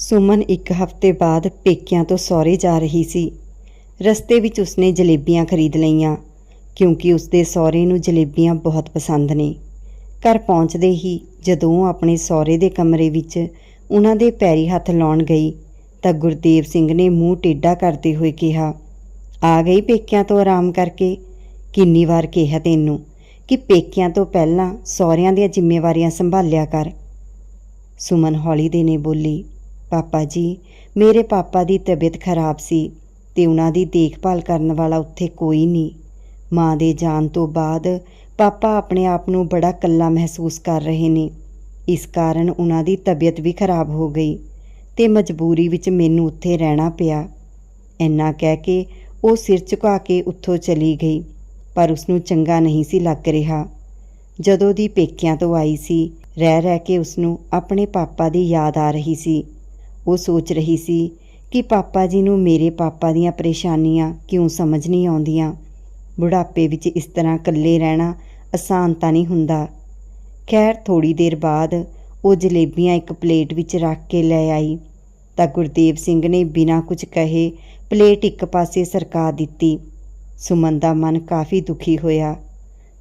ਸੁਮਨ ਇੱਕ ਹਫ਼ਤੇ ਬਾਅਦ ਪੇਕਿਆਂ ਤੋਂ ਸਹੁਰੇ ਜਾ ਰਹੀ ਸੀ। ਰਸਤੇ ਵਿੱਚ ਉਸਨੇ ਜਲੇਬੀਆਂ ਖਰੀਦ ਲਈਆਂ, ਕਿਉਂਕਿ ਉਸਦੇ ਸਹੁਰੇ ਨੂੰ ਜਲੇਬੀਆਂ ਬਹੁਤ ਪਸੰਦ ਨੇ। ਘਰ ਪਹੁੰਚਦੇ ਹੀ ਜਦੋਂ ਉਹ ਆਪਣੇ ਸਹੁਰੇ ਦੇ ਕਮਰੇ ਵਿੱਚ ਉਹਨਾਂ ਦੇ ਪੈਰੀ ਹੱਥ ਲਾਉਣ ਗਈ, ਤਾਂ ਗੁਰਦੇਵ ਸਿੰਘ ਨੇ ਮੂੰਹ ਟੇਢਾ ਕਰਦੇ ਹੋਏ ਕਿਹਾ, ਆ ਗਈ ਪੇਕਿਆਂ ਤੋਂ ਆਰਾਮ ਕਰਕੇ? ਕਿੰਨੀ ਵਾਰ ਕਿਹਾ ਤੈਨੂੰ ਕਿ ਪੇਕਿਆਂ ਤੋਂ ਪਹਿਲਾਂ ਸਹੁਰਿਆਂ ਦੀਆਂ ਜ਼ਿੰਮੇਵਾਰੀਆਂ ਸੰਭਾਲਿਆ ਕਰ? ਸੁਮਨ ਹੌਲੀ ਦੇ ਨੇ ਬੋਲੀ ਪਾਪਾ ਜੀ, ਮੇਰੇ ਪਾਪਾ ਦੀ ਤਬੀਅਤ ਖਰਾਬ ਸੀ ਤੇ ਉਹਨਾਂ ਦੀ ਦੇਖਭਾਲ ਕਰਨ ਵਾਲਾ ਉੱਥੇ ਕੋਈ ਨਹੀਂ। ਮਾਂ ਦੇ ਜਾਣ ਤੋਂ ਬਾਅਦ ਪਾਪਾ ਆਪਣੇ ਆਪ ਨੂੰ ਬੜਾ ਇਕੱਲਾ ਮਹਿਸੂਸ ਕਰ ਰਹੇ ਨੇ। ਇਸ ਕਾਰਨ ਉਹਨਾਂ ਦੀ ਤਬੀਅਤ ਵੀ ਖਰਾਬ ਹੋ ਗਈ ਤੇ ਮਜਬੂਰੀ ਵਿੱਚ ਮੈਨੂੰ ਉੱਥੇ ਰਹਿਣਾ ਪਿਆ। ਇੰਨਾ ਕਹਿ ਕੇ ਉਹ ਸਿਰ ਝੁਕਾ ਕੇ ਉੱਥੋਂ ਚਲੀ ਗਈ, ਪਰ ਉਸ ਨੂੰ ਚੰਗਾ ਨਹੀਂ ਸੀ ਲੱਗ ਰਿਹਾ। ਜਦੋਂ ਦੀ ਪੇਕਿਆਂ ਤੋਂ ਆਈ ਸੀ ਰਹਿ ਰਹਿ ਕੇ ਉਸ ਨੂੰ ਆਪਣੇ ਪਾਪਾ ਦੀ ਯਾਦ ਆ ਰਹੀ ਸੀ। ਉਹ ਸੋਚ ਰਹੀ ਸੀ ਕਿ ਪਾਪਾ ਜੀ ਨੂੰ ਮੇਰੇ ਪਾਪਾ ਦੀਆਂ ਪਰੇਸ਼ਾਨੀਆਂ ਕਿਉਂ ਸਮਝ ਨਹੀਂ ਆਉਂਦੀਆਂ। ਬੁਢਾਪੇ ਵਿੱਚ ਇਸ ਤਰ੍ਹਾਂ ਇਕੱਲੇ ਰਹਿਣਾ ਆਸਾਨ ਤਾਂ ਨਹੀਂ ਹੁੰਦਾ। ਖੈਰ ਥੋੜੀ ਦੇਰ ਬਾਅਦ ਉਹ ਜਲੇਬੀਆਂ ਇੱਕ ਪਲੇਟ ਵਿੱਚ ਰੱਖ ਕੇ ਲੈ ਆਈ। ਤਾਂ ਗੁਰਦੇਵ ਸਿੰਘ ਨੇ ਬਿਨਾਂ ਕੁਝ ਕਹੇ ਪਲੇਟ ਇੱਕ ਪਾਸੇ ਸਰਕਾ ਦਿੱਤੀ। ਸੁਮਨ ਦਾ ਮਨ ਕਾਫੀ ਦੁਖੀ ਹੋਇਆ।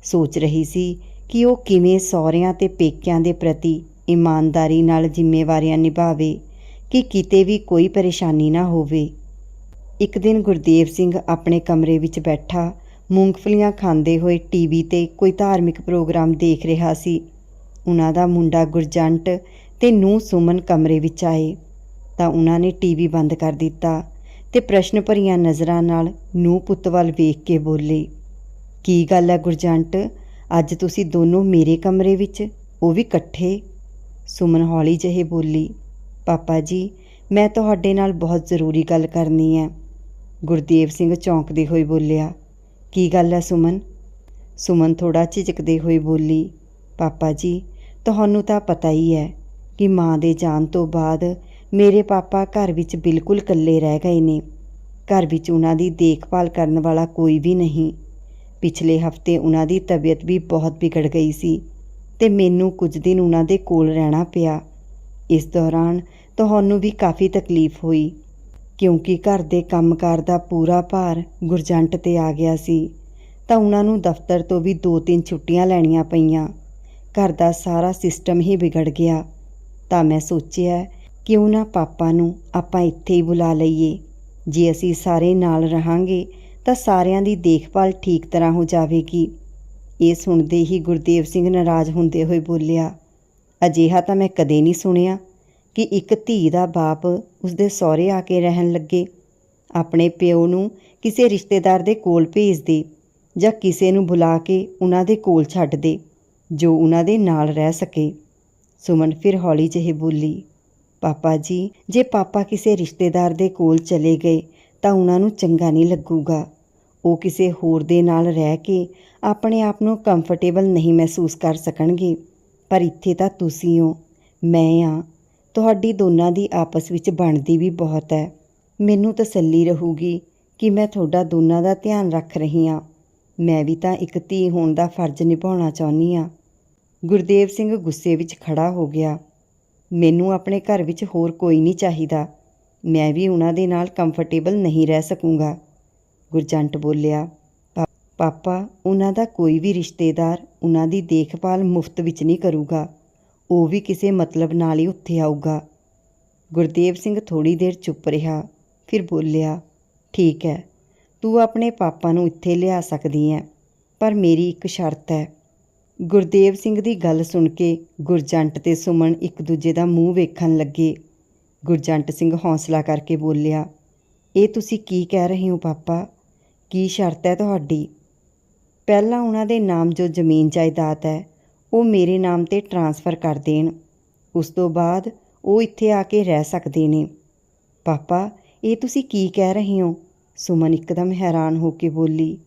ਸੋਚ ਰਹੀ ਸੀ ਕਿ ਉਹ ਕਿਵੇਂ ਸਹੁਰਿਆਂ ਤੇ ਪੇਕਿਆਂ ਦੇ ਪ੍ਰਤੀ ਇਮਾਨਦਾਰੀ ਨਾਲ ਜ਼ਿੰਮੇਵਾਰੀਆਂ ਨਿਭਾਵੇ। ਕਿ ਕਿਤੇ ਵੀ ਕੋਈ ਪਰੇਸ਼ਾਨੀ ਨਾ ਹੋਵੇ। ਇੱਕ ਦਿਨ ਗੁਰਦੇਵ ਸਿੰਘ ਆਪਣੇ ਕਮਰੇ ਵਿੱਚ ਬੈਠਾ, ਮੂੰਗਫਲੀਆਂ ਖਾਂਦੇ ਹੋਏ ਟੀਵੀ ਤੇ ਕੋਈ ਧਾਰਮਿਕ ਪ੍ਰੋਗਰਾਮ ਦੇਖ ਰਿਹਾ ਸੀ। ਉਹਨਾਂ ਦਾ ਮੁੰਡਾ ਗੁਰਜੰਟ ਤੇ ਨੂੰਹ ਸੁਮਨ ਕਮਰੇ ਵਿੱਚ ਆਏ। ਤਾਂ ਉਹਨਾਂ ਨੇ ਟੀਵੀ ਬੰਦ ਕਰ ਦਿੱਤਾ ਤੇ ਪ੍ਰਸ਼ਨ ਭਰੀਆਂ ਨਜ਼ਰਾਂ ਨਾਲ ਨੂੰਹ ਪੁੱਤ ਵੱਲ ਵੇਖ ਕੇ ਬੋਲੇ, ਕੀ ਗੱਲ ਹੈ ਗੁਰਜੰਟ? ਅੱਜ ਤੁਸੀਂ ਦੋਨੋਂ ਮੇਰੇ ਕਮਰੇ ਵਿੱਚ? ਉਹ ਵੀ ਇਕੱਠੇ? ਸੁਮਨ ਹੌਲੀ ਜਿਹੇ ਬੋਲੀ ਪਾਪਾ ਜੀ, ਮੈਂ ਤੁਹਾਡੇ ਨਾਲ ਬਹੁਤ ਜ਼ਰੂਰੀ ਗੱਲ ਕਰਨੀ ਹੈ। ਗੁਰਦੇਵ ਸਿੰਘ ਚੌਂਕਦੇ ਹੋਏ ਬੋਲਿਆ, ਕੀ ਗੱਲ ਹੈ ਸੁਮਨ? ਸੁਮਨ ਥੋੜਾ ਝਿਜਕਦੇ ਹੋਏ ਬੋਲੀ, ਪਾਪਾ ਜੀ, ਤੁਹਾਨੂੰ ਤਾਂ ਪਤਾ ਹੀ ਹੈ ਕਿ ਮਾਂ ਦੇ ਜਾਣ ਤੋਂ ਬਾਅਦ ਮੇਰੇ ਪਾਪਾ ਘਰ ਵਿੱਚ ਬਿਲਕੁਲ ਇਕੱਲੇ ਰਹਿ ਗਏ ਨੇ। ਘਰ ਵਿੱਚ ਉਹਨਾਂ ਦੀ ਦੇਖਭਾਲ ਕਰਨ ਵਾਲਾ ਕੋਈ ਵੀ ਨਹੀਂ। ਪਿਛਲੇ ਹਫ਼ਤੇ ਉਹਨਾਂ ਦੀ ਤਬੀਅਤ ਵੀ ਬਹੁਤ ਵਿਗੜ ਗਈ ਸੀ ਤੇ ਮੈਨੂੰ ਕੁਝ ਦਿਨ ਉਹਨਾਂ ਦੇ ਕੋਲ ਰਹਿਣਾ ਪਿਆ। ਇਸ ਦੌਰਾਨ ਤੁਹਾਨੂੰ ਵੀ ਕਾਫੀ ਤਕਲੀਫ ਹੋਈ, ਕਿਉਂਕਿ ਘਰ ਦੇ ਕੰਮਕਾਰ ਦਾ ਪੂਰਾ ਭਾਰ ਗੁਰਜੰਟ ਤੇ ਆ ਗਿਆ ਸੀ। ਤਾਂ ਉਹਨਾਂ ਨੂੰ ਦਫ਼ਤਰ ਤੋਂ ਵੀ 2-3 ਛੁੱਟੀਆਂ ਲੈਣੀਆਂ ਪਈਆਂ। ਘਰ ਦਾ ਸਾਰਾ ਸਿਸਟਮ ਹੀ ਵਿਗੜ ਗਿਆ। ਤਾਂ ਮੈਂ ਸੋਚਿਆ ਕਿ ਉਹਨਾਂ ਪਾਪਾ ਨੂੰ ਆਪਾਂ ਇੱਥੇ ਹੀ ਬੁਲਾ ਲਈਏ। ਜੇ ਅਸੀਂ ਸਾਰੇ ਨਾਲ ਰਹਾਂਗੇ, ਤਾਂ ਸਾਰਿਆਂ ਦੀ ਦੇਖਭਾਲ ਠੀਕ ਤਰ੍ਹਾਂ ਹੋ ਜਾਵੇਗੀ। ਇਹ ਸੁਣਦੇ ਹੀ ਗੁਰਦੇਵ ਸਿੰਘ ਨਾਰਾਜ਼ ਹੁੰਦੇ ਹੋਏ ਬੋਲਿਆ, ਅਜਿਹਾ ਤਾਂ ਮੈਂ ਕਦੇ ਨਹੀਂ ਸੁਣਿਆ। ਕਿ ਇੱਕ ਧੀ ਦਾ ਬਾਪ ਉਸਦੇ ਸਹੁਰੇ ਆ ਕੇ ਰਹਿਣ ਲੱਗੇ। ਆਪਣੇ ਪਿਓ ਨੂੰ ਕਿਸੇ ਰਿਸ਼ਤੇਦਾਰ ਦੇ ਕੋਲ ਭੇਜ ਦੇ ਜਾਂ ਕਿਸੇ ਨੂੰ ਬੁਲਾ ਕੇ ਉਹਨਾਂ ਦੇ ਕੋਲ ਛੱਡ ਦੇ ਜੋ ਉਹਨਾਂ ਦੇ ਨਾਲ ਰਹਿ ਸਕੇ। ਸੁਮਨ ਫਿਰ ਹੌਲੀ ਜਿਹੀ ਬੋਲੀ, ਪਾਪਾ ਜੀ, ਜੇ ਪਾਪਾ ਕਿਸੇ ਰਿਸ਼ਤੇਦਾਰ ਦੇ ਕੋਲ ਚਲੇ ਗਏ ਤਾਂ ਉਹਨਾਂ ਨੂੰ ਚੰਗਾ ਨਹੀਂ ਲੱਗੂਗਾ। ਉਹ ਕਿਸੇ ਹੋਰ ਦੇ ਨਾਲ ਰਹਿ ਕੇ ਆਪਣੇ ਆਪ ਨੂੰ ਕੰਫਰਟੇਬਲ ਨਹੀਂ ਮਹਿਸੂਸ ਕਰ ਸਕਣਗੇ। ਪਰ ਇੱਥੇ ਤਾਂ ਤੁਸੀਂ ਹੋ, ਮੈਂ ਆ ਤੁਹਾਡੀ ਦੋਨਾਂ ਦੀ ਆਪਸ ਵਿੱਚ ਬਣਦੀ ਵੀ ਬਹੁਤ ਹੈ। ਮੈਨੂੰ ਤਸੱਲੀ ਰਹੂਗੀ ਕਿ ਮੈਂ ਤੁਹਾਡਾ ਦੋਨਾਂ ਦਾ ਧਿਆਨ ਰੱਖ ਰਹੀ ਹਾਂ। ਮੈਂ ਵੀ ਤਾਂ ਇੱਕ ਧੀ ਹੋਣ ਦਾ ਫਰਜ਼ ਨਿਭਾਉਣਾ ਚਾਹੁੰਦੀ ਹਾਂ। ਗੁਰਦੇਵ ਸਿੰਘ ਗੁੱਸੇ ਵਿੱਚ ਖੜਾ ਹੋ ਗਿਆ। ਮੈਨੂੰ ਆਪਣੇ ਘਰ ਵਿੱਚ ਹੋਰ ਕੋਈ ਨਹੀਂ ਚਾਹੀਦਾ। ਮੈਂ ਵੀ ਉਹਨਾਂ ਦੇ ਨਾਲ ਕੰਫਰਟੇਬਲ ਨਹੀਂ ਰਹਿ ਸਕੂੰਗਾ। ਗੁਰਜੰਟ ਬੋਲਿਆ। "ਪਾ- ਪਾਪਾ, ਉਹਨਾਂ ਦਾ ਕੋਈ ਵੀ ਰਿਸ਼ਤੇਦਾਰ ਉਹਨਾਂ ਦੀ ਦੇਖਭਾਲ ਮੁਫਤ ਵਿੱਚ ਨਹੀਂ ਕਰੂਗਾ। ਉਹ ਵੀ ਕਿਸੇ ਮਤਲਬ ਨਾਲ ਹੀ ਉੱਥੇ ਆਊਗਾ। ਗੁਰਦੇਵ ਸਿੰਘ ਥੋੜੀ ਦੇਰ ਚੁੱਪ ਰਿਹਾ, ਫਿਰ ਬੋਲਿਆ, ਠੀਕ ਹੈ, ਤੂੰ ਆਪਣੇ ਪਾਪਾ ਨੂੰ ਇੱਥੇ ਲਿਆ ਸਕਦੀ ਹੈ, ਪਰ ਮੇਰੀ ਇੱਕ ਸ਼ਰਤ ਹੈ। ਗੁਰਦੇਵ ਸਿੰਘ ਦੀ ਗੱਲ ਸੁਣ ਕੇ ਗੁਰਜੰਟ ਤੇ ਸੁਮਨ ਇੱਕ ਦੂਜੇ ਦਾ ਮੂੰਹ ਵੇਖਣ ਲੱਗੇ। ਗੁਰਜੰਟ ਸਿੰਘ ਹੌਸਲਾ ਕਰਕੇ ਬੋਲਿਆ, ਇਹ ਤੁਸੀਂ ਕੀ ਕਹਿ ਰਹੇ ਹੋ ਪਾਪਾ? ਕੀ ਸ਼ਰਤ ਹੈ ਤੁਹਾਡੀ? ਪਹਿਲਾਂ ਉਹਨਾਂ ਦੇ ਨਾਮ ਜੋ ਜ਼ਮੀਨ ਜਾਇਦਾਦ ਹੈ ਉਹ ਮੇਰੇ ਨਾਮ ਤੇ ਟਰਾਂਸਫਰ ਕਰ ਦੇਣ। ਉਸ ਤੋਂ ਬਾਅਦ ਉਹ ਇੱਥੇ ਆ ਕੇ ਰਹਿ ਸਕਦੇ ਨੇ। ਪਾਪਾ, ਇਹ ਤੁਸੀਂ ਕੀ ਕਹਿ ਰਹੇ ਹੋ? ਸੁਮਨ ਇੱਕਦਮ ਹੈਰਾਨ ਹੋ ਕੇ ਬੋਲੀ।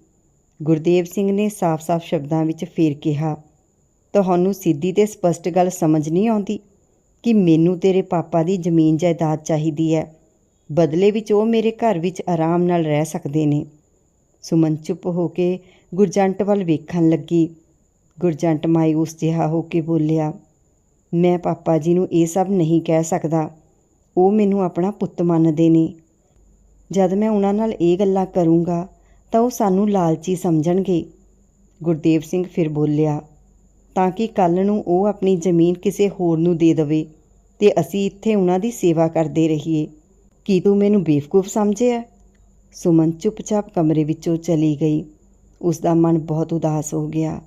ਗੁਰਦੇਵ ਸਿੰਘ ਨੇ ਸਾਫ਼-ਸਾਫ਼ ਸ਼ਬਦਾਂ ਵਿੱਚ ਫੇਰ ਕਿਹਾ, ਤੁਹਾਨੂੰ ਸਿੱਧੀ ਤੇ ਸਪਸ਼ਟ ਗੱਲ ਸਮਝ ਨਹੀਂ ਆਉਂਦੀ ਕਿ ਮੈਨੂੰ ਤੇਰੇ ਪਾਪਾ ਦੀ ਜ਼ਮੀਨ ਜਾਇਦਾਦ ਚਾਹੀਦੀ ਹੈ। ਬਦਲੇ ਵਿੱਚ ਉਹ ਮੇਰੇ ਘਰ ਵਿੱਚ ਆਰਾਮ ਨਾਲ ਰਹਿ ਸਕਦੇ ਨੇ। ਸੁਮਨ ਚੁੱਪ ਹੋ ਕੇ ਗੁਰਜੰਟ ਵੱਲ ਵੇਖਣ ਲੱਗੀ। ਗੁਰਜੰਟ ਮਾਇੂਸ ਜਿਹਾ ਹੋ ਕੇ ਬੋਲਿਆ, ਮੈਂ ਪਾਪਾ ਜੀ ਨੂੰ ਇਹ ਸਭ ਨਹੀਂ ਕਹਿ ਸਕਦਾ। ਉਹ ਮੈਨੂੰ ਆਪਣਾ ਪੁੱਤ ਮੰਨਦੇ ਨੇ। ਜਦ ਮੈਂ ਉਹਨਾਂ ਨਾਲ ਇਹ ਗੱਲਾਂ ਕਰੂੰਗਾ, ਤਾਂ ਉਹ ਸਾਨੂੰ ਲਾਲਚੀ ਸਮਝਣਗੇ। ਗੁਰਦੇਵ ਸਿੰਘ ਫਿਰ ਬੋਲਿਆ, ਤਾਂ ਕਿ ਕੱਲ ਨੂੰ ਉਹ ਆਪਣੀ ਜ਼ਮੀਨ ਕਿਸੇ ਹੋਰ ਨੂੰ ਦੇ ਦੇਵੇ ਤੇ ਅਸੀਂ ਇੱਥੇ ਉਹਨਾਂ ਦੀ ਸੇਵਾ ਕਰਦੇ ਰਹੀਏ। ਕੀ ਤੂੰ ਮੈਨੂੰ ਬੇਵਕੂਫ ਸਮਝਿਆ? ਸੁਮਨ ਚੁੱਪਚਾਪ ਕਮਰੇ ਵਿੱਚੋਂ ਚਲੀ ਗਈ। ਉਸ ਦਾ ਮਨ ਬਹੁਤ ਉਦਾਸ ਹੋ ਗਿਆ।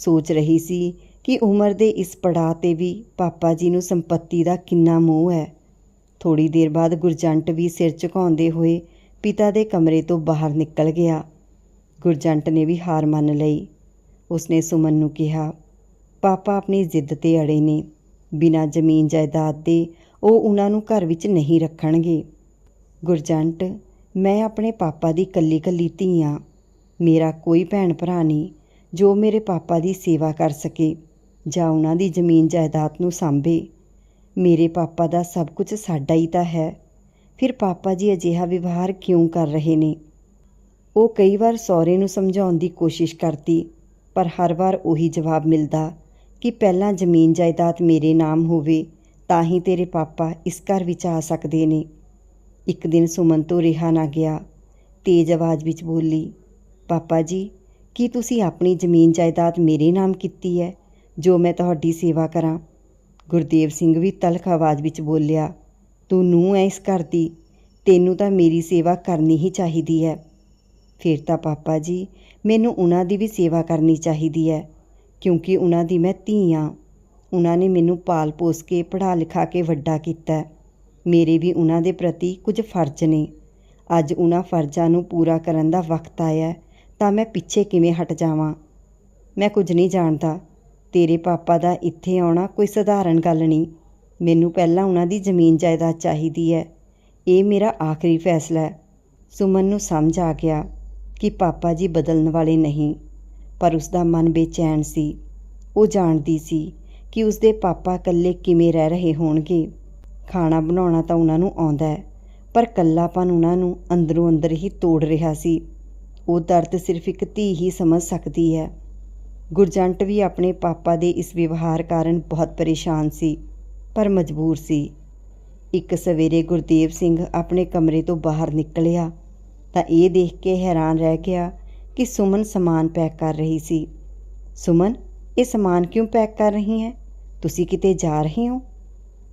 ਸੋਚ ਰਹੀ ਸੀ ਕਿ ਉਮਰ ਦੇ ਇਸ ਪੜਾਅ ਤੇ ਵੀ ਪਾਪਾ ਜੀ ਨੂੰ ਸੰਪਤੀ ਦਾ ਕਿੰਨਾ ਮੋਹ ਹੈ। ਥੋੜੀ ਦੇਰ ਬਾਅਦ ਗੁਰਜੰਟ ਵੀ ਸਿਰ ਝੁਕਾਉਂਦੇ ਹੋਏ ਪਿਤਾ ਦੇ ਕਮਰੇ ਤੋਂ ਬਾਹਰ ਨਿਕਲ ਗਿਆ। ਗੁਰਜੰਟ ਨੇ ਵੀ ਹਾਰ ਮੰਨ ਲਈ। ਉਸਨੇ ਸੁਮਨ ਨੂੰ ਕਿਹਾ, ਪਾਪਾ ਆਪਣੀ ਜ਼ਿੱਦ ਤੇ ਅੜੇ ਨੇ। ਬਿਨਾਂ ਜ਼ਮੀਨ ਜਾਇਦਾਦ ਦੇ ਉਹ ਉਹਨਾਂ ਨੂੰ ਘਰ ਵਿੱਚ ਨਹੀਂ ਰੱਖਣਗੇ। ਗੁਰਜੰਟ, ਮੈਂ ਆਪਣੇ ਪਾਪਾ ਦੀ ਕੱਲੀ ਕੱਲੀ ਧੀ ਹਾਂ ਮੇਰਾ ਕੋਈ ਭੈਣ ਭਰਾ ਨਹੀਂ। ਜੋ ਮੇਰੇ ਪਾਪਾ ਦੀ ਸੇਵਾ ਕਰ ਸਕੇ ਜਾਂ ਉਹਨਾਂ ਦੀ ਜ਼ਮੀਨ ਜਾਇਦਾਦ ਨੂੰ ਸਾਂਭੇ। ਮੇਰੇ ਪਾਪਾ ਦਾ ਸਭ ਕੁਝ ਸਾਡਾ ਹੀ ਤਾਂ ਹੈ। ਫਿਰ ਪਾਪਾ ਜੀ ਅਜਿਹਾ ਵਿਵਹਾਰ ਕਿਉਂ ਕਰ ਰਹੇ ਨੇ? ਉਹ ਕਈ ਵਾਰ ਸਹੁਰੇ ਨੂੰ ਸਮਝਾਉਣ ਦੀ ਕੋਸ਼ਿਸ਼ ਕਰਦੀ, ਪਰ ਹਰ ਵਾਰ ਉਹੀ ਜਵਾਬ ਮਿਲਦਾ ਕਿ ਪਹਿਲਾਂ ਜ਼ਮੀਨ ਜਾਇਦਾਦ ਮੇਰੇ ਨਾਮ ਹੋਵੇ, ਤਾਂ ਹੀ ਤੇਰੇ ਪਾਪਾ ਇਸ ਘਰ ਵਿੱਚ ਆ ਸਕਦੇ ਨੇ। ਇੱਕ ਦਿਨ ਸੁਮਨ ਤੋਂ ਰਿਹਾ ਨਾ ਗਿਆ। ਤੇਜ਼ ਆਵਾਜ਼ ਵਿੱਚ ਬੋਲੀ, ਪਾਪਾ ਜੀ ਕੀ ਤੁਸੀਂ ਆਪਣੀ ਜ਼ਮੀਨ ਜਾਇਦਾਦ ਮੇਰੇ ਨਾਮ ਕੀਤੀ ਹੈ, ਜੋ ਮੈਂ ਤੁਹਾਡੀ ਸੇਵਾ ਕਰਾਂ? ਗੁਰਦੇਵ ਸਿੰਘ ਵੀ ਤਲਖ ਆਵਾਜ਼ ਵਿੱਚ ਬੋਲਿਆ, ਤੂੰ ਨੂੰ ਐ ਇਸ ਘਰ ਦੀ, ਤੈਨੂੰ ਤਾਂ ਮੇਰੀ ਸੇਵਾ ਕਰਨੀ ਹੀ ਚਾਹੀਦੀ ਹੈ। ਫਿਰ ਤਾਂ ਪਾਪਾ ਜੀ, ਮੈਨੂੰ ਉਹਨਾਂ ਦੀ ਵੀ ਸੇਵਾ ਕਰਨੀ ਚਾਹੀਦੀ ਹੈ, ਕਿਉਂਕਿ ਉਹਨਾਂ ਦੀ ਮੈਂ ਧੀ ਹਾਂ ਉਹਨਾਂ ਨੇ ਮੈਨੂੰ ਪਾਲ ਪੋਸ ਕੇ, ਪੜ੍ਹਾ ਲਿਖਾ ਕੇ ਵੱਡਾ ਕੀਤਾ ਮੇਰੇ ਵੀ ਉਹਨਾਂ ਦੇ ਪ੍ਰਤੀ ਕੁਝ ਫਰਜ਼ ਨੇ। ਅੱਜ ਉਹਨਾਂ ਫਰਜ਼ਾਂ ਨੂੰ ਪੂਰਾ ਕਰਨ ਦਾ ਵਕਤ ਆਇਆ ਤਾਂ ਮੈਂ ਪਿੱਛੇ ਕਿਵੇਂ ਹਟ ਜਾਵਾਂ? ਮੈਂ ਕੁਝ ਨਹੀਂ ਜਾਣਦਾ। ਤੇਰੇ ਪਾਪਾ ਦਾ ਇੱਥੇ ਆਉਣਾ ਕੋਈ ਸਧਾਰਨ ਗੱਲ ਨਹੀਂ। ਮੈਨੂੰ ਪਹਿਲਾਂ ਉਹਨਾਂ ਦੀ ਜ਼ਮੀਨ ਜਾਇਦਾਦ ਚਾਹੀਦੀ ਹੈ। ਇਹ ਮੇਰਾ ਆਖਰੀ ਫੈਸਲਾ ਹੈ। ਸੁਮਨ ਨੂੰ ਸਮਝ ਆ ਗਿਆ ਕਿ ਪਾਪਾ ਜੀ ਬਦਲਣ ਵਾਲੇ ਨਹੀਂ, ਪਰ ਉਸ ਦਾ ਮਨ ਬੇਚੈਨ ਸੀ। ਉਹ ਜਾਣਦੀ ਸੀ ਕਿ ਉਸ ਦੇ ਪਾਪਾ ਇਕੱਲੇ ਕਿਵੇਂ ਰਹਿ ਰਹੇ ਹੋਣਗੇ। ਖਾਣਾ ਬਣਾਉਣਾ ਤਾਂ ਉਹਨਾਂ ਨੂੰ ਆਉਂਦਾ ਹੈ, ਪਰ ਕੱਲਾਪਨ ਉਹਨਾਂ ਨੂੰ ਅੰਦਰੋਂ ਅੰਦਰ ਹੀ ਤੋੜ ਰਿਹਾ ਸੀ। ਉਹ ਦਰਦ ਸਿਰਫ ਇੱਕ ਧੀ ਹੀ ਸਮਝ ਸਕਦੀ ਹੈ। ਗੁਰਜੰਟ ਵੀ ਆਪਣੇ ਪਾਪਾ ਦੇ ਇਸ ਵਿਵਹਾਰ ਕਾਰਨ ਬਹੁਤ ਪਰੇਸ਼ਾਨ ਸੀ, ਪਰ ਮਜਬੂਰ ਸੀ। ਇੱਕ ਸਵੇਰੇ ਗੁਰਦੇਵ ਸਿੰਘ ਆਪਣੇ ਕਮਰੇ ਤੋਂ ਬਾਹਰ ਨਿਕਲਿਆ, ਤਾਂ ਇਹ ਦੇਖ ਕੇ ਹੈਰਾਨ ਰਹਿ ਗਿਆ ਕਿ ਸੁਮਨ ਸਮਾਨ ਪੈਕ ਕਰ ਰਹੀ ਸੀ। ਸੁਮਨ, ਇਹ ਸਮਾਨ ਕਿਉਂ ਪੈਕ ਕਰ ਰਹੀ ਹੈ? ਤੁਸੀਂ ਕਿਤੇ ਜਾ ਰਹੇ ਹੋ?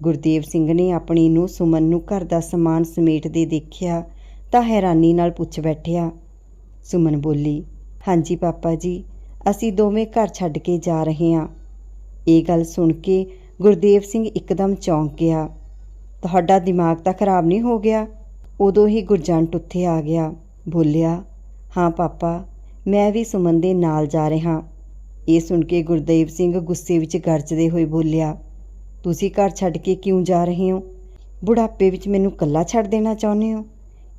ਗੁਰਦੇਵ ਸਿੰਘ ਨੇ ਆਪਣੀ ਨੂੰ ਸੁਮਨ ਨੂੰ ਘਰ ਦਾ ਸਮਾਨ ਸਮੇਟਦੇ ਦੇਖਿਆ, ਤਾਂ ਹੈਰਾਨੀ ਨਾਲ ਪੁੱਛ ਬੈਠਿਆ ਸੁਮਨ ਬੋਲੀ, ਹਾਂਜੀ ਪਾਪਾ ਜੀ, ਅਸੀਂ ਦੋਵੇਂ ਘਰ ਛੱਡ ਕੇ ਜਾ ਰਹੇ ਹਾਂ। ਇਹ ਗੱਲ ਸੁਣ ਕੇ ਗੁਰਦੇਵ ਸਿੰਘ ਇੱਕਦਮ ਚੌਂਕ ਗਿਆ। ਤੁਹਾਡਾ ਦਿਮਾਗ ਤਾਂ ਖਰਾਬ ਨਹੀਂ ਹੋ ਗਿਆ? ਉਦੋਂ ਹੀ ਗੁਰਜੰਟ ਉੱਥੇ ਆ ਗਿਆ, ਬੋਲਿਆ, ਹਾਂ ਪਾਪਾ, ਮੈਂ ਵੀ ਸੁਮਨ ਦੇ ਨਾਲ ਜਾ ਰਿਹਾ ਇਹ ਸੁਣ ਕੇ ਗੁਰਦੇਵ ਸਿੰਘ ਗੁੱਸੇ ਵਿੱਚ ਗਰਜਦੇ ਹੋਏ ਬੋਲਿਆ, ਤੁਸੀਂ ਘਰ ਛੱਡ ਕੇ ਕਿਉਂ ਜਾ ਰਹੇ ਹੋ? ਬੁਢਾਪੇ ਵਿੱਚ ਮੈਨੂੰ ਇਕੱਲਾ ਛੱਡ ਦੇਣਾ ਚਾਹੁੰਦੇ ਹੋ?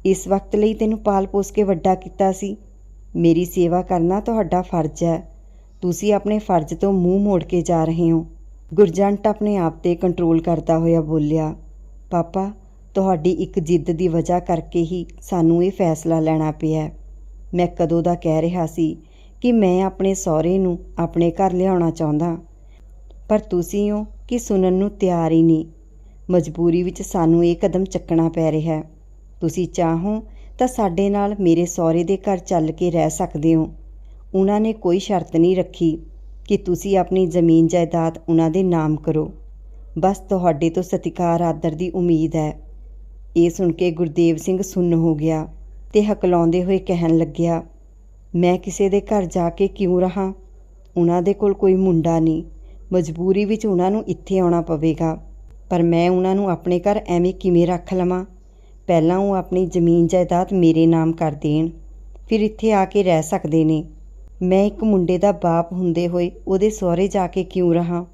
ਇਸ ਵਕਤ ਲਈ ਤੈਨੂੰ ਪਾਲ ਪੋਸ ਕੇ ਵੱਡਾ ਕੀਤਾ ਸੀ। ਮੇਰੀ ਸੇਵਾ ਕਰਨਾ ਤੁਹਾਡਾ ਫਰਜ਼ ਹੈ। ਤੁਸੀਂ ਆਪਣੇ ਫਰਜ਼ ਤੋਂ ਮੂੰਹ ਮੋੜ ਕੇ ਜਾ ਰਹੇ ਹੋ। ਗੁਰਜੰਟ ਆਪਣੇ ਆਪ ਤੇ ਕੰਟਰੋਲ ਕਰਦਾ ਹੋਇਆ ਬੋਲਿਆ, ਪਾਪਾ, ਤੁਹਾਡੀ ਇੱਕ ਜਿੱਦ ਦੀ ਵਜ੍ਹਾ ਕਰਕੇ ਹੀ ਸਾਨੂੰ ਇਹ ਫੈਸਲਾ ਲੈਣਾ ਪਿਆ ਮੈਂ ਕਦੋਂ ਦਾ ਕਹਿ ਰਿਹਾ ਸੀ ਕਿ ਮੈਂ ਆਪਣੇ ਸਹੁਰੇ ਨੂੰ ਆਪਣੇ ਘਰ ਲਿਆਉਣਾ ਚਾਹੁੰਦਾ। ਪਰ ਤੁਸੀਂ ਹੋ ਕਿ ਸੁਣਨ ਨੂੰ ਤਿਆਰ ਹੀ ਨਹੀਂ। ਮਜਬੂਰੀ ਵਿੱਚ ਸਾਨੂੰ ਇਹ ਕਦਮ ਚੱਕਣਾ ਪੈ ਰਿਹਾ ਹੈ। ਤੁਸੀਂ ਚਾਹੋ ਤਾਂ ਸਾਡੇ ਨਾਲ ਮੇਰੇ ਸਹੁਰੇ ਦੇ ਘਰ ਚੱਲ ਕੇ ਰਹਿ ਸਕਦੇ ਹੋ। ਉਹਨਾਂ ਨੇ ਕੋਈ ਸ਼ਰਤ ਨਹੀਂ ਰੱਖੀ ਕਿ ਤੁਸੀਂ ਆਪਣੀ ਜ਼ਮੀਨ ਜਾਇਦਾਦ ਉਹਨਾਂ ਦੇ ਨਾਮ ਕਰੋ। ਬਸ ਤੁਹਾਡੇ ਤੋਂ ਸਤਿਕਾਰ, ਆਦਰ ਦੀ ਉਮੀਦ ਹੈ। ਇਹ ਸੁਣ ਕੇ ਗੁਰਦੇਵ ਸਿੰਘ ਸੁੰਨ ਹੋ ਗਿਆ ਤੇ ਹਕਲਾਉਂਦੇ ਹੋਏ ਕਹਿਣ ਲੱਗਿਆ, ਮੈਂ ਕਿਸੇ ਦੇ ਘਰ ਜਾ ਕੇ ਕਿਉਂ ਰਹਾ? ਉਹਨਾਂ ਦੇ ਕੋਲ ਕੋਈ ਮੁੰਡਾ ਨਹੀਂ। ਮਜਬੂਰੀ ਵਿੱਚ ਉਹਨਾਂ ਨੂੰ ਇੱਥੇ ਆਉਣਾ ਪਵੇਗਾ। ਪਰ ਮੈਂ ਉਹਨਾਂ ਨੂੰ ਆਪਣੇ ਘਰ ਐਵੇਂ ਕਿਵੇਂ ਰੱਖ ਲਵਾਂ? ਪਹਿਲਾਂ ਉਹ ਆਪਣੀ ਜ਼ਮੀਨ ਜਾਇਦਾਦ ਮੇਰੇ ਨਾਮ ਕਰ ਦੇਣ, ਫਿਰ ਇੱਥੇ ਆ ਕੇ ਰਹਿ ਸਕਦੇ ਨੇ। ਮੈਂ ਇੱਕ ਮੁੰਡੇ ਦਾ ਬਾਪ ਹੁੰਦੇ ਹੋਏ ਉਹਦੇ ਸਹੁਰੇ ਜਾ ਕੇ ਕਿਉਂ ਰਹਾ?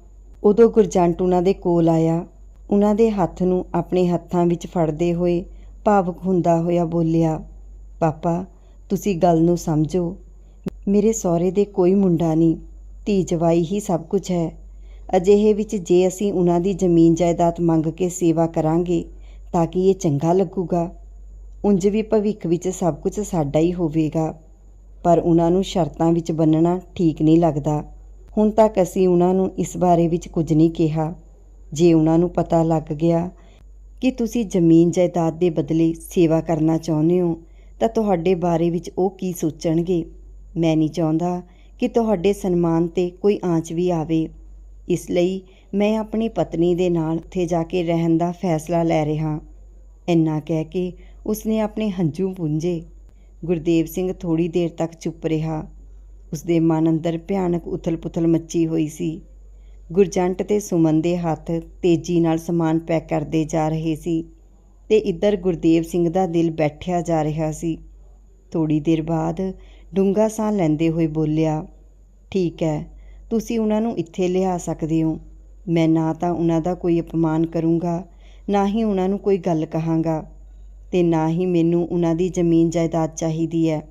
ਉਦੋਂ ਗੁਰਜੰਟ ਉਹਨਾਂ ਦੇ ਕੋਲ ਆਇਆ। ਉਹਨਾਂ ਦੇ ਹੱਥ ਨੂੰ ਆਪਣੇ ਹੱਥਾਂ ਵਿੱਚ ਫੜਦੇ ਹੋਏ ਭਾਵੁਕ ਹੁੰਦਾ ਹੋਇਆ ਬੋਲਿਆ, ਪਾਪਾ, ਤੁਸੀਂ ਗੱਲ ਨੂੰ ਸਮਝੋ। ਮੇਰੇ ਸਹੁਰੇ ਦੇ ਕੋਈ ਮੁੰਡਾ ਨਹੀਂ, ਧੀ ਜਵਾਈ ਹੀ ਸਭ ਕੁਝ ਹੈ। ਅਜਿਹੇ ਵਿੱਚ ਜੇ ਅਸੀਂ ਉਹਨਾਂ ਦੀ ਜ਼ਮੀਨ ਜਾਇਦਾਦ ਮੰਗ ਕੇ ਸੇਵਾ ਕਰਾਂਗੇ ਤਾਂ ਕਿ ਇਹ ਚੰਗਾ ਲੱਗੂਗਾ। ਉਂਝ ਵੀ ਭਵਿੱਖ ਵਿੱਚ ਸਭ ਕੁਝ ਸਾਡਾ ਹੀ ਹੋਵੇਗਾ। ਪਰ ਉਹਨਾਂ ਨੂੰ ਸ਼ਰਤਾਂ ਵਿੱਚ ਬੰਨਣਾ ਠੀਕ ਨਹੀਂ ਲੱਗਦਾ। ਹੁਣ ਤੱਕ ਅਸੀਂ ਉਹਨਾਂ ਨੂੰ ਇਸ ਬਾਰੇ ਵਿੱਚ ਕੁਝ ਨਹੀਂ ਕਿਹਾ। ਜੇ ਉਹਨਾਂ ਨੂੰ ਪਤਾ ਲੱਗ ਗਿਆ ਕਿ ਤੁਸੀਂ ਜ਼ਮੀਨ ਜਾਇਦਾਦ ਦੇ ਬਦਲੇ ਸੇਵਾ ਕਰਨਾ ਚਾਹੁੰਦੇ ਹੋ, ਤਾਂ ਤੁਹਾਡੇ ਬਾਰੇ ਵਿੱਚ ਉਹ ਕੀ ਸੋਚਣਗੇ? ਮੈਂ ਨਹੀਂ ਚਾਹੁੰਦਾ ਕਿ ਤੁਹਾਡੇ ਸਨਮਾਨ ਤੇ ਕੋਈ ਆਂਚ ਵੀ ਆਵੇ। ਇਸ ਲਈ ਮੈਂ ਆਪਣੀ ਪਤਨੀ ਦੇ ਨਾਲ ਉੱਥੇ ਜਾ ਕੇ ਰਹਿਣ ਦਾ ਫੈਸਲਾ ਲੈ ਰਿਹਾ। ਇੰਨਾ ਕਹਿ ਕੇ ਉਸਨੇ ਆਪਣੇ ਹੰਝੂ ਪੁੰਝੇ। ਗੁਰਦੇਵ ਸਿੰਘ ਥੋੜੀ ਦੇਰ ਤੱਕ ਚੁੱਪ ਰਿਹਾ। ਉਸਦੇ ਮਨ ਅੰਦਰ ਭਿਆਨਕ ਉਥਲ-ਪੁਥਲ ਮੱਚੀ ਹੋਈ ਸੀ। ਗੁਰਜੰਟ ਤੇ ਸੁਮਨ ਦੇ ਹੱਥ ਤੇਜ਼ੀ ਨਾਲ ਸਮਾਨ ਪੈਕ ਕਰਦੇ ਜਾ ਰਹੇ ਸੀ ਤੇ ਇੱਧਰ ਗੁਰਦੇਵ ਸਿੰਘ ਦਾ ਦਿਲ ਬੈਠਿਆ ਜਾ ਰਿਹਾ ਸੀ। ਥੋੜੀ ਦੇਰ ਬਾਅਦ ਡੂੰਘਾ ਸਾਹ ਲੈਂਦੇ ਹੋਏ ਬੋਲਿਆ, ਠੀਕ ਹੈ, ਤੁਸੀਂ ਉਹਨਾਂ ਨੂੰ ਇੱਥੇ ਲਿਆ ਸਕਦੇ ਹੋ। ਮੈਂ ਨਾ ਤਾਂ ਉਹਨਾਂ ਦਾ ਕੋਈ ਅਪਮਾਨ ਕਰੂੰਗਾ, ਨਾ ਹੀ ਉਹਨਾਂ ਨੂੰ ਕੋਈ ਗੱਲ ਕਹਾਂਗਾ ਤੇ ਨਾ ਹੀ ਮੈਨੂੰ ਉਹਨਾਂ ਦੀ ਜ਼ਮੀਨ ਜਾਇਦਾਦ ਚਾਹੀਦੀ ਹੈ।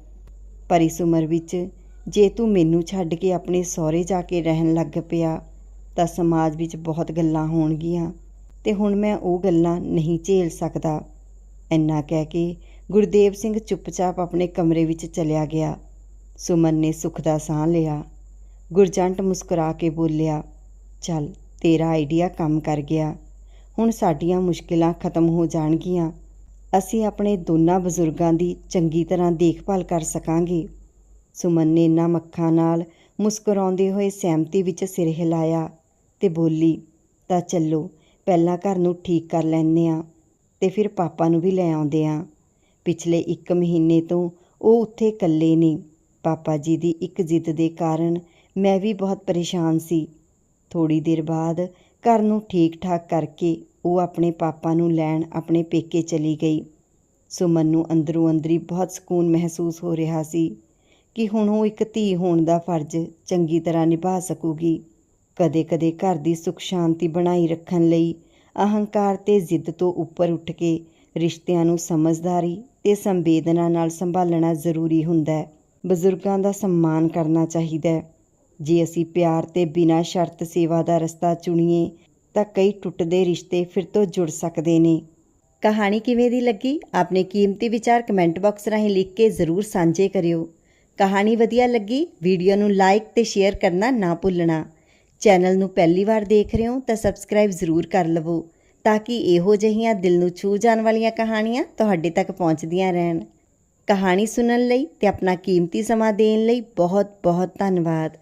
ਪਰ ਇਸ ਉਮਰ ਵਿੱਚ ਜੇ ਤੂੰ ਮੈਨੂੰ ਛੱਡ ਕੇ ਆਪਣੇ ਸਹੁਰੇ ਜਾ ਕੇ ਰਹਿਣ ਲੱਗ ਪਿਆ, ਤਾਂ ਸਮਾਜ ਵਿੱਚ ਬਹੁਤ ਗੱਲਾਂ ਹੋਣਗੀਆਂ ਤੇ ਹੁਣ ਮੈਂ ਉਹ ਗੱਲਾਂ ਨਹੀਂ ਝੇਲ ਸਕਦਾ। ਇੰਨਾ ਕਹਿ ਕੇ ਗੁਰਦੇਵ ਸਿੰਘ ਚੁੱਪਚਾਪ ਆਪਣੇ ਕਮਰੇ ਵਿੱਚ ਚਲਿਆ ਗਿਆ। ਸੁਮਨ ਨੇ ਸੁੱਖ ਦਾ ਸਾਹ ਲਿਆ। ਗੁਰਜੰਟ ਮੁਸਕਰਾ ਕੇ ਬੋਲਿਆ, ਚੱਲ ਤੇਰਾ ਆਈਡੀਆ ਕੰਮ ਕਰ ਗਿਆ। ਹੁਣ ਸਾਡੀਆਂ ਮੁਸ਼ਕਿਲਾਂ ਖਤਮ ਹੋ ਜਾਣਗੀਆਂ। ਅਸੀਂ ਆਪਣੇ ਦੋਨਾਂ ਬਜ਼ੁਰਗਾਂ ਦੀ ਚੰਗੀ ਤਰ੍ਹਾਂ ਦੇਖਭਾਲ ਕਰ ਸਕਾਂਗੇ। ਸੁਮਨ ਨੇ ਇਨ੍ਹਾਂ ਮੱਖਾਂ ਨਾਲ ਮੁਸਕਰਾਉਂਦੇ ਹੋਏ ਸਹਿਮਤੀ ਵਿੱਚ ਸਿਰ ਹਿਲਾਇਆ ਤੇ ਬੋਲੀ, ਤਾਂ ਚੱਲੋ, ਪਹਿਲਾਂ ਘਰ ਨੂੰ ਠੀਕ ਕਰ ਲੈਂਦੇ ਆ ਤੇ ਫਿਰ ਪਾਪਾ ਨੂੰ ਵੀ ਲੈ ਆਉਂਦੇ ਆ ਪਿਛਲੇ 1 ਮਹੀਨੇ ਤੋਂ ਉਹ ਉੱਥੇ ਇਕੱਲੇ ਨੇ। ਪਾਪਾ ਜੀ ਦੀ ਇੱਕ ਜਿੱਦ ਦੇ ਕਾਰਨ ਮੈਂ ਵੀ ਬਹੁਤ ਪਰੇਸ਼ਾਨ ਸੀ। ਥੋੜੀ ਦੇਰ ਬਾਅਦ ਘਰ ਨੂੰ ਠੀਕ ਠਾਕ ਕਰਕੇ ਉਹ ਆਪਣੇ ਪਾਪਾ ਨੂੰ ਲੈਣ ਆਪਣੇ ਪੇਕੇ ਚਲੀ ਗਈ। ਸੁਮਨ ਨੂੰ ਅੰਦਰੋਂ ਅੰਦਰੀ ਬਹੁਤ ਸਕੂਨ ਮਹਿਸੂਸ ਹੋ ਰਿਹਾ ਸੀ ਕਿ ਹੁਣ ਉਹ ਇੱਕ ਧੀ ਹੋਣ ਦਾ ਫਰਜ਼ ਚੰਗੀ ਤਰ੍ਹਾਂ ਨਿਭਾ ਸਕੂਗੀ। ਕਦੇ-ਕਦੇ ਘਰ ਦੀ ਸੁਖ ਸ਼ਾਂਤੀ ਬਣਾਈ ਰੱਖਣ ਲਈ ਅਹੰਕਾਰ ਤੇ ਜ਼ਿੱਦ ਤੋਂ ਉੱਪਰ ਉੱਠ ਕੇ ਰਿਸ਼ਤਿਆਂ ਨੂੰ ਸਮਝਦਾਰੀ ਤੇ ਸੰਵੇਦਨਾ ਨਾਲ ਸੰਭਾਲਣਾ ਜ਼ਰੂਰੀ ਹੁੰਦਾ ਹੈ। ਬਜ਼ੁਰਗਾਂ ਦਾ ਸਨਮਾਨ ਕਰਨਾ ਚਾਹੀਦਾ ਹੈ। ਜੇ ਅਸੀਂ ਪਿਆਰ ਤੇ ਬਿਨਾਂ ਸ਼ਰਤ ਸੇਵਾ ਦਾ ਰਸਤਾ ਚੁਣੀਏ, ਤਾਂ ਕਈ ਟੁੱਟਦੇ ਰਿਸ਼ਤੇ ਫਿਰ ਤੋਂ ਜੁੜ ਸਕਦੇ ਨੇ। ਕਹਾਣੀ ਕਿਵੇਂ ਦੀ ਲੱਗੀ? ਆਪਣੇ ਕੀਮਤੀ ਵਿਚਾਰ ਕਮੈਂਟ ਬਾਕਸ ਰਾਹੀਂ ਲਿਖ ਕੇ ਜ਼ਰੂਰ ਸਾਂਝੇ ਕਰਿਓ। ਕਹਾਣੀ ਵਧੀਆ ਲੱਗੀ? ਵੀਡੀਓ ਨੂੰ ਲਾਈਕ ਤੇ ਸ਼ੇਅਰ ਕਰਨਾ ਨਾ ਭੁੱਲਣਾ। ਚੈਨਲ ਨੂੰ ਪਹਿਲੀ ਵਾਰ ਦੇਖ ਰਹੇ ਹੋ ਤਾਂ ਸਬਸਕ੍ਰਾਈਬ ਜ਼ਰੂਰ ਕਰ ਲਵੋ, ਤਾਂ ਕਿ ਇਹੋ ਜਿਹੀਆਂ ਦਿਲ ਨੂੰ ਛੂ ਜਾਣ ਵਾਲੀਆਂ ਕਹਾਣੀਆਂ ਤੁਹਾਡੇ ਤੱਕ ਪਹੁੰਚਦੀਆਂ ਰਹਿਣ। ਕਹਾਣੀ ਸੁਣਨ ਲਈ ਤੇ ਆਪਣਾ ਕੀਮਤੀ ਸਮਾਂ ਦੇਣ ਲਈ ਬਹੁਤ ਬਹੁਤ ਧੰਨਵਾਦ।